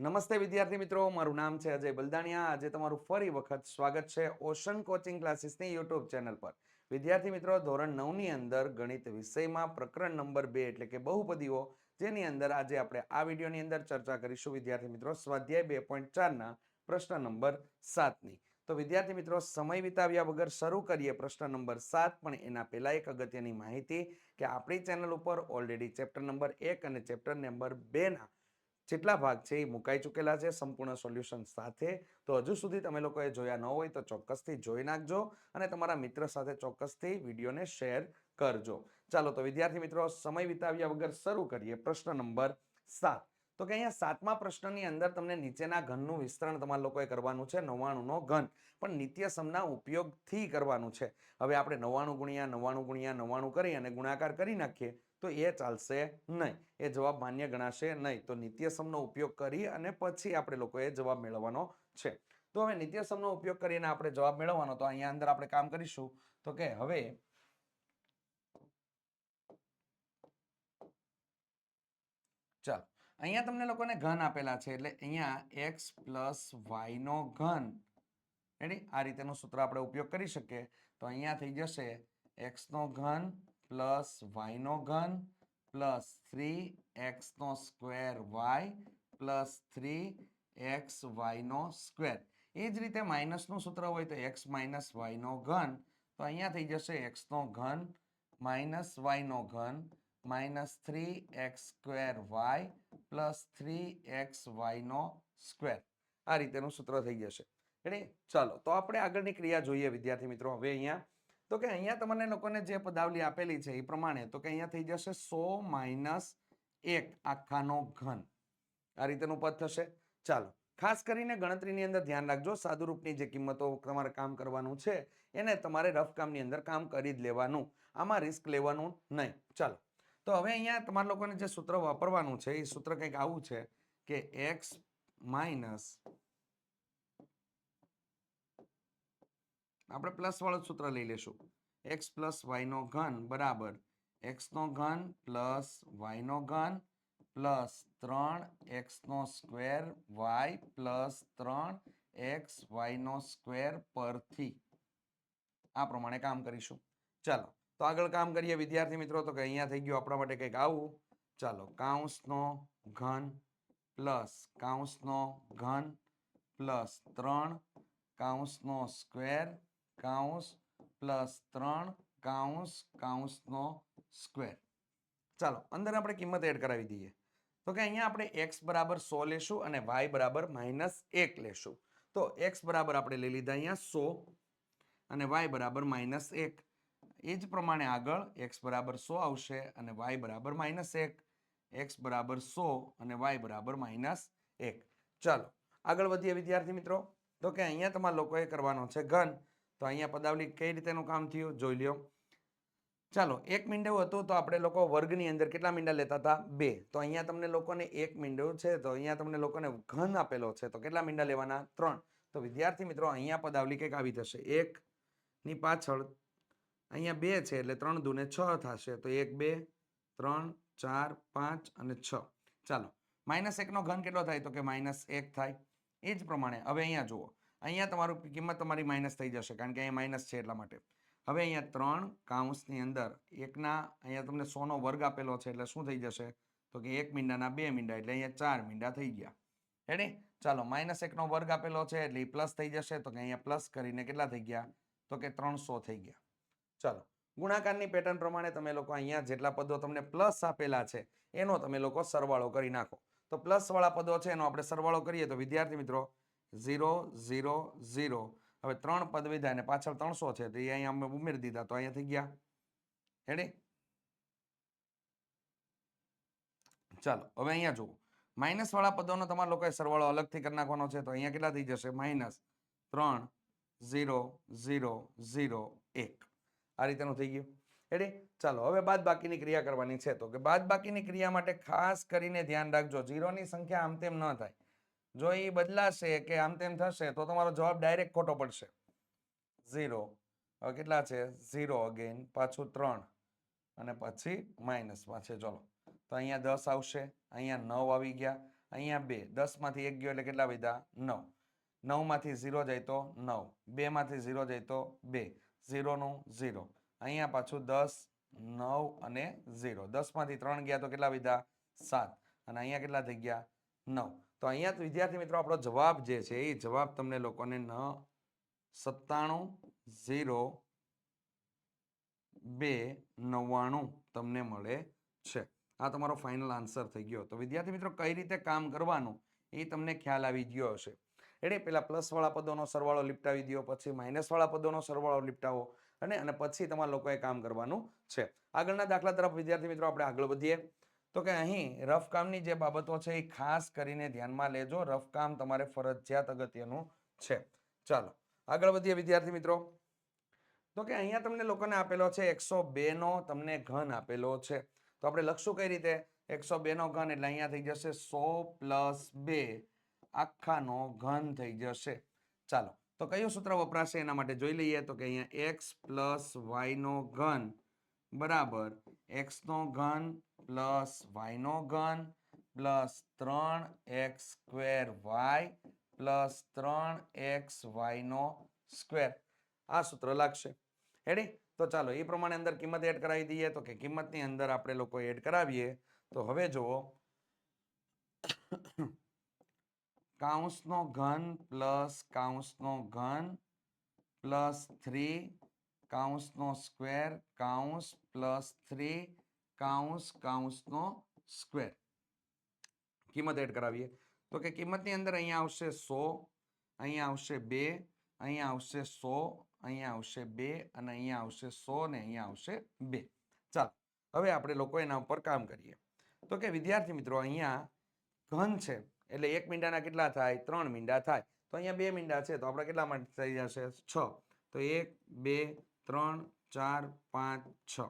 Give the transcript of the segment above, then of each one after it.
નમસ્તે વિદ્યાર્થી મિત્રો, મારું નામ છે અજય બલદાણિયા. આજે તમારું ફરી વખત સ્વાગત છે ઓશન કોચિંગ ક્લાસીસની યુટ્યુબ ચેનલ પર. વિદ્યાર્થી મિત્રો, ધોરણ નવની અંદર ગણિત વિષયમાં પ્રકરણ નંબર બે એટલે કે બહુપદીઓ, જેની અંદર આજે આપણે આ વિડીયોની અંદર ચર્ચા કરીશું. વિદ્યાર્થી મિત્રો, સ્વાધ્યાય બે પોઈન્ટ ચારના પ્રશ્ન નંબર સાતની. તો વિદ્યાર્થી મિત્રો, સમય વિતાવ્યા વગર શરૂ કરીએ પ્રશ્ન નંબર સાત, પણ એના પહેલાં એક અગત્યની માહિતી કે આપણી ચેનલ ઉપર ઓલરેડી ચેપ્ટર નંબર એક અને ચેપ્ટર નંબર બેના જેટલા ભાગ છે એ મુકાઈ ચૂકેલા છે, સંપૂર્ણ સોલ્યુશન સાથે. તો હજુ સુધી તમે લોકોએ જોયા ન હોય તો ચોક્કસથી જોઈ નાખજો અને તમારા મિત્ર સાથે ચોક્કસથી વિડીયોને શેર કરજો. ચાલો, તો વિદ્યાર્થી મિત્રો, સમય વિતાવ્યા વગર શરૂ કરીએ. પ્રશ્ન નંબર સાત. તો કે અહીંયા સાતમા પ્રશ્નની અંદર તમને નીચેના ઘનનું વિસ્તરણ તમારા લોકોએ કરવાનું છે, નવ્વાણુંનો ઘન. પણ નિત્યસમના ઉપયોગથી કરવાનું છે. હવે આપણે નવ્વાણું ગુણ્યા નવ્વાણું ગુણ્યા, નવ્વાણું કરી અને ગુણાકાર કરી નાખીએ. તો એ ચાલશે નહીં. એ જવાબ માન્ય ગણાશે નહીં. તો નિત્યસમનો ઉપયોગ કરી અને પછી આપણે લોકોએ જવાબ મેળવવાનો છે. તો હવે નિત્યસમનો ઉપયોગ કરીને આપણે જવાબ મેળવવાનો. તો અહીંયા અંદર આપણે કામ કરીશું. તો કે હવે ચાલો. અહીંયા તમને લોકોને ઘન આપેલા છે. એટલે અહીંયા એક્સ પ્લસ વાયનો ઘન. રેડી આ રીતેનું સૂત્ર આપણે ઉપયોગ કરી શકીએ. તો અહીંયા થઈ જશે એક્સનો ઘન પ્લસ વાયનો ઘન plus three એક્સનો square y plus three x વાયનો square. એ જ રીતે માઇનસનું સૂત્ર હોય તો એક્સ માઇનસ વાયનો ઘન. તો અહીંયા થઈ જશે એક્સનો ઘન માઇનસ વાયનો ઘન minus three x square y plus three x વાયનો square. આ રીતેનું સૂત્ર થઈ જશે. એટલે ચાલો, તો આપણે આગળની ક્રિયા જોઈએ, વિદ્યાર્થી મિત્રો. હવે અહીંયા તો કે અહીંયા તમને લોકોને જે પદાવલી આપેલી છે એ પ્રમાણે, તો કે અહીંયા થઈ જશે સો માઇનસ એક આખાનો ઘન. આ રીતેનું પદ થશે. ચાલો, ખાસ કરીને ગણતરીની અંદર ધ્યાન રાખજો. સાદુરૂપની જે કિંમતો તમારે કામ કરવાનું છે, એને તમારે રફ કામની અંદર કામ કરી જ લેવાનું. આમાં રિસ્ક લેવાનું નહીં. ચાલો, તો હવે અહીંયા તમારા લોકોને જે સૂત્ર વાપરવાનું છે, એ સૂત્ર કંઈક આવું છે કે એક્સ માઇનસ આપણે પ્લસ વાળું સૂત્ર લઈ લેશું. એક્સ પ્લસ વાયનો ઘન બરાબર એક્સનો ઘન પ્લસ વાયનો ઘન પ્લસ ત્રણ એક્સનો સ્ક્વેર વાય પ્લસ ત્રણ એક્સ વાયનો સ્ક્વેર પરથી. આ પ્રમાણે કામ કરીશું. ચાલો, તો આગળ કામ કરીએ વિદ્યાર્થી મિત્રો, તો કે અહીંયા થઈ ગયું આપણા માટે કંઈક આવું. ચાલો કાઉન્સનો ઘન પ્લસ કાઉન્સનો ઘન પ્લસ ત્રણ કાઉન્સનો સ્ક્વેર કાઉન્સ પ્લસ ત્રણ કાઉન્સ કાઉન્સનો સ્ક્વેર. ચાલો, અંદર આપણે કિંમત એડ કરાવી દઈએ. તો કે અહીંયા આપણે એક્સ બરાબર સો લેશું અને વાય બરાબર માઇનસ એક લેશું. તો એક્સ બરાબર આપણે લઈ લીધા અહીંયા સો અને વાય બરાબર માઇનસ એક. એ જ પ્રમાણે આગળ એક્સ બરાબર સો આવશે અને વાય બરાબર માઇનસ એક. એક્સ બરાબર સો અને વાય બરાબર માઇનસ એક. ચાલો, આગળ વધીએ વિદ્યાર્થી મિત્રો. તો કે અહીંયા તમારા લોકોએ કરવાનો છે ઘન. તો અહીંયા પદાવલી કઈ રીતેનું કામ થયું જોઈ લ્યો. ચાલો, એક મીંડું હતું તો આપણે લોકો વર્ગની અંદર કેટલા મીંડા લેતા હતા? બે. તો અહીંયા તમને લોકોને એક મીંડું છે, તો અહીંયા તમને લોકોને ઘન આપેલો છે. તો કેટલા મીંડા લેવાના? ત્રણ. તો વિદ્યાર્થી મિત્રો, અહીંયા પદાવલી કંઈક આવી થશે એકની પાછળ અહીંયા બે છે, એટલે ત્રણ દુને છ થશે. તો એક, બે, ત્રણ, ચાર, પાંચ અને છ. ચાલો, માઇનસ એકનો ઘન કેટલો થાય? તો કે માઇનસ એક થાય. એ જ પ્રમાણે. હવે અહીંયા જુઓ. અહીંયા તમારું કિંમત તમારી માઇનસ થઈ જશે, કારણ કે અહીંયા માઇનસ છે એટલા માટે. હવે અહીંયા ત્રણ કાઉન્સની અંદર એકના, અહીંયા તમને સોનો વર્ગ આપેલો છે એટલે શું થઈ જશે? તો કે એક મીંડાના બે મીંડા, એટલે અહીંયા ચાર મીંડા થઈ ગયા. હેડે ચાલો માઇનસ એકનો વર્ગ આપેલો છે એટલે એ પ્લસ થઈ જશે, તો કે અહીંયા પ્લસ કરીને કેટલા થઈ ગયા? તો કે ત્રણસો થઈ ગયા. ચાલો, ગુણાકારની પેટર્ન પ્રમાણે તમે લોકો અહીંયા જેટલા પદો તમને પ્લસ આપેલા છે, એનો તમે લોકો સરવાળો કરી નાખો. તો પ્લસ વાળા પદો છે એનો આપણે સરવાળો કરીએ તો વિદ્યાર્થી મિત્રો ઝીરો ઝીરો ઝીરો. હવે ત્રણ પદ વિધા અને પાછળ ત્રણસો છે, તો એ અહીંયા અમે ઉમેરી દીધા, તો અહીંયા થઈ ગયા. હેડી ચાલો, હવે અહીંયા જુઓ. માઇનસ વાળા પદોનો તમારા લોકોએ સરવાળો અલગથી કરી નાખવાનો છે, તો અહીંયા કેટલા થઈ જશે? માઇનસ ત્રણ, ઝીરો ઝીરો ઝીરો, એક. આ રીતેનું થઈ ગયું. એટલે ચાલો, હવે બાદ બાકીની ક્રિયા કરવાની છે, તો કે બાદ બાકીની ક્રિયા માટે ખાસ કરીને ધ્યાન રાખજો, ઝીરોની સંખ્યા આમ તેમ ન થાય. જો એ બદલાશે કે આમ તેમ થશે, તો તમારો જવાબ ડાયરેક્ટ ખોટો પડશે. ઝીરો હવે કેટલા છે? ઝીરો અગેન પાછું ત્રણ. અને પછી માઇનસ પાછે ચલો. તો અહીંયા દસ આવશે. અહીંયા નવ આવી ગયા. અહીંયા બે. દસમાંથી એક ગયો એટલે કેટલા વધ્યા? નવ. નવમાંથી ઝીરો જાય તો નવ. બેમાંથી ઝીરો જાય તો બે. ઝીરોનું ઝીરો અહીંયા પાછું દસ, નવ અને ઝીરો દસમાંથી ત્રણ ગયા તો કેટલા વધ્યા? સાત. અને અહીંયા કેટલા થઈ ગયા? નવ. તો અહીંયા વિદ્યાર્થી મિત્રો આપણો જવાબ જે છે, એ જવાબ તમને લોકોને ન સત્તાણું ઝીરો બે નવ્વાણું તમને મળે છે. આ તમારો ફાઇનલ આન્સર થઈ ગયો. તો વિદ્યાર્થી મિત્રો કઈ રીતે કામ કરવાનું એ તમને ખ્યાલ આવી ગયો હશે. એટલે પેલા પ્લસ વાળા પદોનો સરવાળો લીપટાવી દો, પછી માઇનસ વાળા પદોનો સરવાળો લીપટાવો અને પછી તમારા લોકોએ કામ કરવાનું છે. આગળના દાખલા તરફ વિદ્યાર્થી મિત્રો આપણે આગળ વધીએ. તો કે અહીં રફકામની જે બાબતો છે એ ખાસ કરીને ધ્યાનમાં લેજો. રફકામ તમારે ફરજિયાત અગત્યનું છે. ચાલો, આગળ વધીએ વિદ્યાર્થી મિત્રો. તો કે અહીંયા તમને લોકોને આપેલો છે એકસો બેનો તમને ઘન આપેલો છે. તો આપણે લખશું કઈ રીતે? એકસો બેનો ઘન એટલે અહીંયા થઈ જશે સો પ્લસ બે. આખાનો ઘન થઈ જશે. ચાલો, તો કયું સૂત્ર વપરાશે એના માટે જોઈ લઈએ. તો કે અહીંયા એક્સ પ્લસ વાયનો ઘન. બરાબર. એક્સનો ઘન પ્લસ વાયનો ઘન પ્લસ ત્રણ એક્સ સ્ક્વેર વાય પ્લસ ત્રણ એક્સ વાયનો સ્ક્વેર. આ સૂત્ર લાગશે. હેડી તો ચાલો, એ પ્રમાણે અંદર કિંમત એડ કરાવી દઈએ. તો કે કિંમતની અંદર આપણે લોકો એડ કરાવીએ. તો હવે જુઓ. કાઉન્સનો ઘન પ્લસ કાઉન્સનો ઘન પ્લસ થ્રી કાઉન્સનો સ્ક્વેર કાઉન્સ પ્લસ થ્રી કાઉન્સ કાઉન્સનો સ્ક્વેર કિંમત એડ કરાવીએ તો કે કિંમતની અંદર અહીંયા આવશે સો અહીંયા આવશે બે અહીંયા આવશે સો અહીંયા આવશે બે અને અહીંયા આવશે સો ને અહીંયા આવશે બે ચાલો હવે આપણે લોકો એના ઉપર કામ કરીએ તો કે વિદ્યાર્થી મિત્રો અહીંયા ઘન છે એટલે એક મીંડાના કેટલા થાય ત્રણ મીંડા થાય તો અહીંયા બે મીંડા છે તો આપણે કેટલા માટે થઈ જશે છ તો એક બે ત્રણ, ચાર, પાંચ, છ.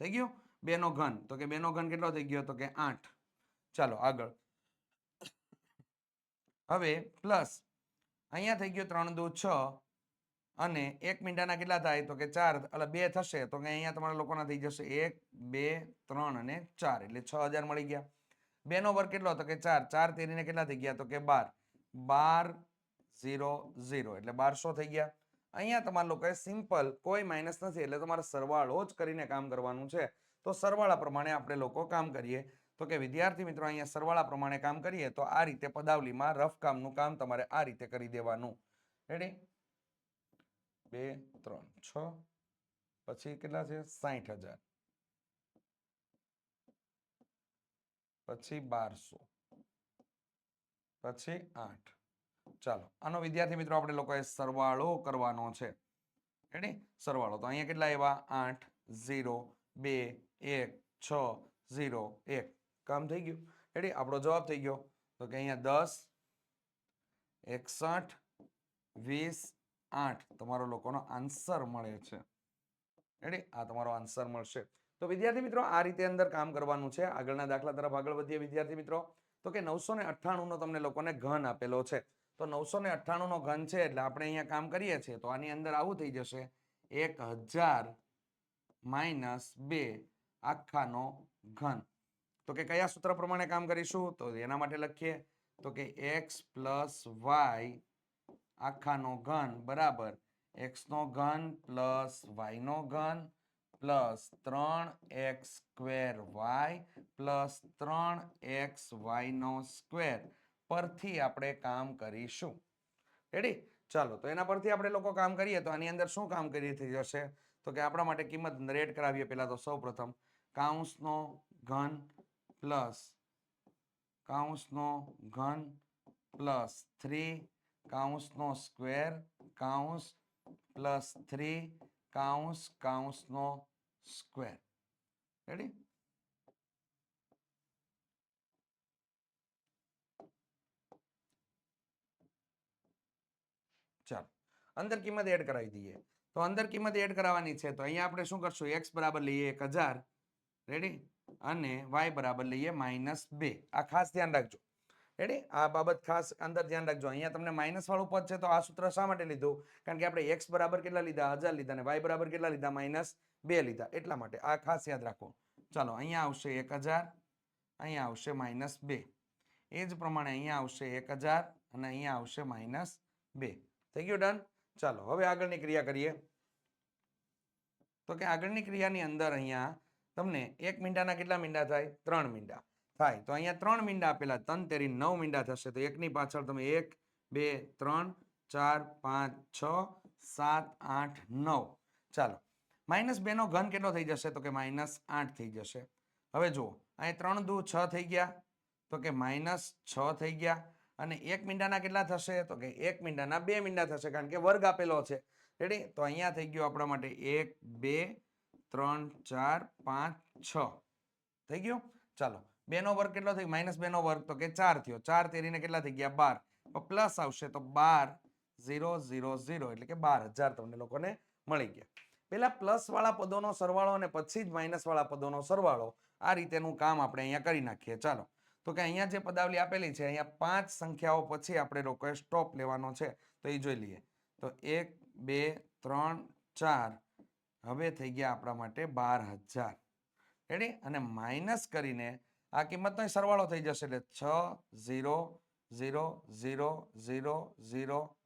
થઈ ગયું? બેનો ઘન. તો કે બેનો ઘન કેટલો થઈ ગયો? તો કે આઠ. ચાલો, આગળ. હવે પ્લસ. અહીંયા થઈ ગયો ત્રણ, દુ, છ. અને એક મીંડાના કેટલા થાય? તો કે ચાર. એટલે બે થશે. તો કે અહીંયા તમારા લોકોના થઈ જશે એક, બે, ત્રણ અને ચાર. એટલે છ હજાર મળી ગયા. બેનો વર્ગ કેટલો? તો કે ચાર. ચાર તેરીને કેટલા થઈ ગયા? તો કે બાર. બાર, ઝીરો ઝીરો. એટલે બારસો થઈ ગયા. અહીંયા તમારા લોકોએ સિમ્પલ, કોઈ માઇનસ નથી, એટલે તમારે સરવાળો જ કરીને કામ કરવાનું છે. તો સરવાળા પ્રમાણે આપણે લોકો કામ કરીએ. તો કે વિદ્યાર્થી મિત્રો, અહીંયા સરવાળા પ્રમાણે કામ કરીએ, તો આ રીતે પદાવલીમાં રફ કામનું કામ તમારે આ રીતે કરી દેવાનું. રેડી બે, ત્રણ, છ, પછી કેટલા છે? સાઠ હજાર. પછી બારસો. પછી આઠ. ચાલો, આનો વિદ્યાર્થી મિત્રો આપણે લોકોએ સરવાળો કરવાનો છે. એટલે સરવાળો. તો અહીંયા કેટલા એવા આઠ, ઝીરો, બે, એક, છ, ઝીરો, એક. કામ થઈ ગયું. એટલે આપણો જવાબ થઈ ગયો. તો કે અહીંયા દસ, એકસઠ, વીસ, આઠ. તમારો લોકોનો આન્સર મળે છે. એટલે આ તમારો આન્સર મળશે. તો વિદ્યાર્થી મિત્રો, આ રીતે અંદર કામ કરવાનું છે. આગળના દાખલા તરફ આગળ વધીએ વિદ્યાર્થી મિત્રો. તો કે નવસો ને અઠ્ઠાણું નો તમને લોકોને ઘન આપેલો છે. તો નવસો ને અઠ્ઠાણું નો ઘન છે એટલે આપણે અહીંયા કામ કરીએ છીએ. તો આની અંદર આવું થઈ જશે. એક હજાર માઇનસ બે આખાનો ઘન. તો કે કયા સૂત્ર પ્રમાણે કામ કરીશું? તો એના માટે લખીએ. તો કે એક્સ પ્લસ વાય આખાનો ઘન બરાબર એક્સનો ઘન પ્લસ વાયનો ઘન પ્લસ ત્રણ એક્સ સ્ક્વેર વાય પ્લસ ત્રણ એક્સ વાયનો સ્ક્વેર. પરથી આપણે કામ કરીશું. રેડી ચાલો, તો એના પરથી આપણે લોકો કામ કરીએ, તો આની અંદર શું કામ કરી થઈ જશે? તો કે આપણા માટે કિંમત રેડ કરાવીએ પહેલાં તો સૌ પ્રથમ. કાઉન્સનો ઘન પ્લસ, કાઉન્સનો ઘન પ્લસ થ્રી, કાઉન્સનો સ્ક્વેર, કાઉન્સ પ્લસ થ્રી, કાઉન્સ, કાઉન્સનો સ્ક્વેર. રેડી ચાલો અંદર કિંમત એડ કરાવી દઈએ. તો અંદર કિંમત એડ કરાવવાની છે, તો અહીંયા આપણે શું કરશું? એક્સ બરાબર લઈએ એક હજાર. રેડી અને વાય બરાબર લઈએ માઇનસ બે. આ ખાસ ધ્યાન રાખજો. રેડી આ બાબત ખાસ અંદર ધ્યાન રાખજો. અહીંયા તમને માઇનસ વાળું પદ છે, તો આ સૂત્ર શા માટે લીધું? કારણ કે આપણે એક્સ બરાબર કેટલા લીધા? હજાર લીધા અને વાય બરાબર કેટલા લીધા? માઇનસ બે લીધા. એટલા માટે આ ખાસ યાદ રાખો. ચાલો, અહીંયા આવશે એક હજાર. અહીંયા આવશે માઇનસ બે. એ જ પ્રમાણે અહીંયા આવશે એક હજાર અને અહીંયા આવશે માઇનસ બે. થઈ ગયું ડન ચાલો, હવે આગળની ક્રિયા કરીએ. તો કે આગળની ક્રિયાની અંદર અહીંયા તમને એક મીંડાના કેટલા મીંડા થાય? ત્રણ મીંડા થાય. તો અહીંયા ત્રણ મીંડા આપેલા, તન તેરી નવ મીંડા થશે. તો એકની પાછળ તમે એક, બે, ત્રણ, ચાર, પાંચ, છ, સાત, આઠ, નવ. ચાલો, માઇનસ બેનો ઘન કેટલો થઈ જશે? તો કે માઇનસ આઠ થઈ જશે. હવે જુઓ, અહીંયા ત્રણ દુ છ થઈ ગયા. તો કે માઇનસ છ થઈ ગયા. અને એક મીંડાના કેટલા થશે? તો કે એક મીંડાના બે મીંડા થશે, કારણ કે વર્ગ આપેલો છે. રેડી તો અહીંયા થઈ ગયું આપણા માટે એક, બે, ત્રણ, ચાર, પાંચ, છ. થઈ ગયું? ચાલો. બેનો વર્ગ કેટલો થઈ? માઇનસ બેનો વર્ગ, તો કે ચાર થયો. ચાર તેરીને કેટલા થઈ ગયા? બાર. પ્લસ આવશે તો બાર, ઝીરો ઝીરો ઝીરો. એટલે કે બાર હજાર તમને લોકોને મળી ગયા. પેલા પ્લસ વાળા પદોનો સરવાળો અને પછી જ માઇનસ વાળા પદોનો સરવાળો આ રીતેનું કામ આપણે અહીંયા કરી નાખીએ. ચાલો. તો કે અહીંયા જે પદાવલી આપેલી છે, અહીંયા પાંચ સંખ્યાઓ પછી આપણે લોકોએ સ્ટોપ લેવાનો છે, તો એ જોઈ લઈએ. તો એક, બે, ત્રણ, ચાર. હવે થઈ ગયા આપણા માટે બાર હજાર. રેડી અને માઇનસ કરીને આ કિંમતનો સરવાળો થઈ જશે એટલે છ, zero zero zero zero zero,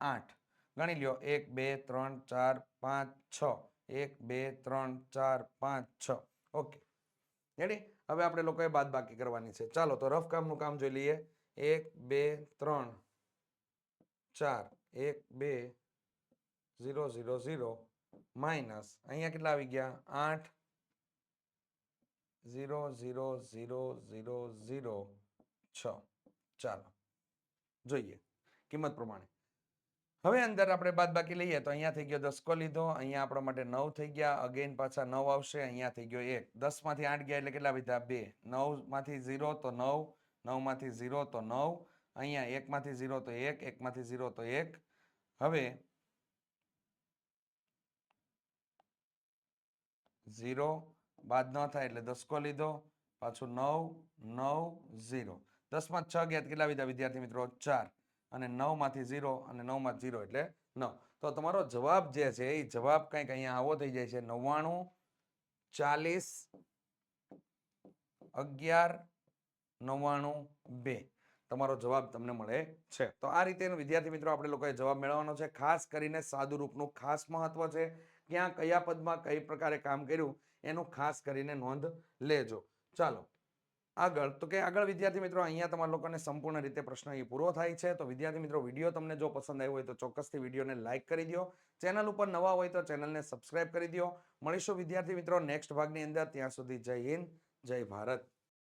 આઠ. ગણી લ્યો. એક, બે, ત્રણ, ચાર, પાંચ, છ. એક, બે, ત્રણ, ચાર, પાંચ, છ. ઓકે રેડી હવે આપણે લોકોએ બાદ બાકી કરવાની છે. ચાલો, તો રફ કામનું કામ જોઈ લઈએ. એક, બે, ત્રણ, ચાર. એક, બે, ઝીરો ઝીરો ઝીરો. માઇનસ અહીંયા કેટલા આવી ગયા? આઠ, zero zero zero zero zero, છ. ચાલો, જોઈએ. કિંમત પ્રમાણે. હવે અંદર આપણે બાદ બાકી લઈએ તો અહીંયા થઈ ગયો દસકો લીધો, અહીંયા આપણા માટે નવ થઈ ગયા અગેન પાછા નવ આવશે, અહીંયા થઈ ગયો એક. દસમાંથી આઠ ગયા એટલે કેટલા વધ્યા બે. નવમાંથી ઝીરો તો નવ નવમાંથી ઝીરો તો નવ, અહીંયા એક માંથી ઝીરો તો એક એક માંથી ઝીરો તો એક. હવે ઝીરો બાદ ન થાય એટલે દસકો લીધો, પાછું નવ નવ, ઝીરો. દસમાં છ ગયા કેટલા વિધા વિદ્યાર્થી મિત્રો? ચાર. અને નવમાંથી ઝીરો અને નવમાં ઝીરો એટલે નવ. તો તમારો જવાબ જે છે, એ જવાબ કંઈક અહીંયા આવો થઈ જાય છે. નવ્વાણું, ચાલીસ, અગિયાર, નવ્વાણું, બે. તમારો જવાબ તમને મળે છે. તો આ રીતે વિદ્યાર્થી મિત્રો આપણે લોકોએ જવાબ મેળવવાનો છે. ખાસ કરીને સાદુ રૂપનું ખાસ મહત્વ છે. ક્યાં, કયા પદમાં, કઈ પ્રકારે કામ કર્યું, એનું ખાસ કરીને નોંધ લેજો. ચાલો આગળ. તો કે આગળ, વિદ્યાર્થી મિત્રો, અહીંયા તમારા લોકોને સંપૂર્ણ રીતે પ્રશ્ન એ પૂરો થાય છે. તો વિદ્યાર્થી મિત્રો, વીડિયો તમને જો પસંદ આવ્યો હોય તો ચોક્કસથી વિડીયોને લાઇક કરી દો ચેનલ ઉપર નવા હોય તો ચેનલને સબસ્ક્રાઇબ કરી દો મળીશું વિદ્યાર્થી મિત્રો નેક્સ્ટ ભાગની અંદર. ત્યાં સુધી જય હિન્દ, જય ભારત.